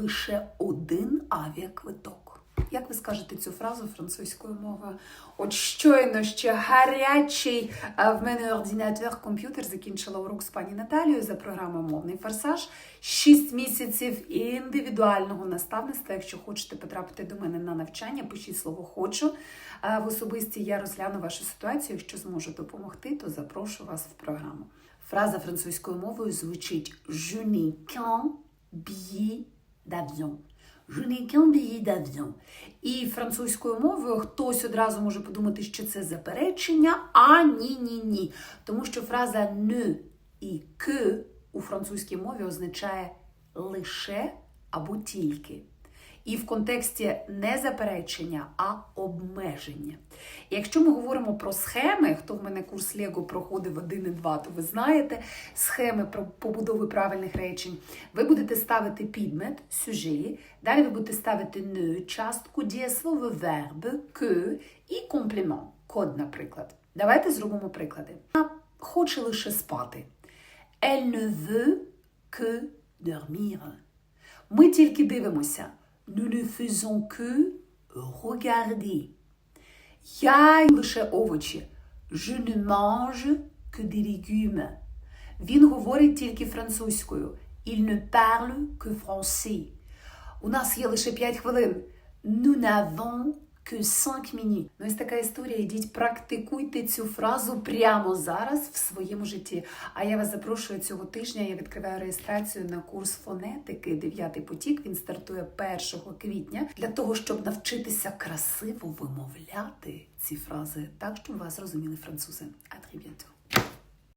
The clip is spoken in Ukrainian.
лише один авіаквиток. Як ви скажете цю фразу французькою мовою? От щойно ще гарячий в мене ординатор, комп'ютер закінчила урок з пані Наталією за програмою Мовний форсаж. Шість місяців індивідуального наставництва. Якщо хочете потрапити до мене на навчання, пишіть слово хочу. В особисті я розгляну вашу ситуацію. Якщо зможу допомогти, то запрошу вас в програму. Фраза французькою мовою звучить Je n'ai qu'un d'avion. Je n'ai qu'un billet d'avion. І французькою мовою хтось одразу може подумати, що це заперечення, а ні, ні, ні. Тому що фраза ne і que у французькій мові означає лише або тільки. І в контексті не заперечення, а обмеження. Якщо ми говоримо про схеми, хто в мене курс Лего проходив 1 і 2, то ви знаєте схеми про побудови правильних речень. Ви будете ставити підмет, сюжет, далі ви будете ставити ne, частку, дієслово верб, que і комплімент, код, наприклад. Давайте зробимо приклади. Вона хоче лише спати. Elle ne veut que dormir. Ми тільки дивимося. Nous ne faisons que regarder. Я лише овочі. Je ne mange que des légumes. Він говорить тільки французькою. Il ne parle que français. У нас є лише 5 хвилин. Nous n'avons que 5 minutes. Ну, ось така історія. Йдіть, практикуйте цю фразу прямо зараз в своєму житті. А я вас запрошую цього тижня. Я відкриваю реєстрацію на курс фонетики «Дев'ятий потік. Він стартує 1 квітня для того, щоб навчитися красиво вимовляти ці фрази так, щоб вас розуміли французи. А bientôt.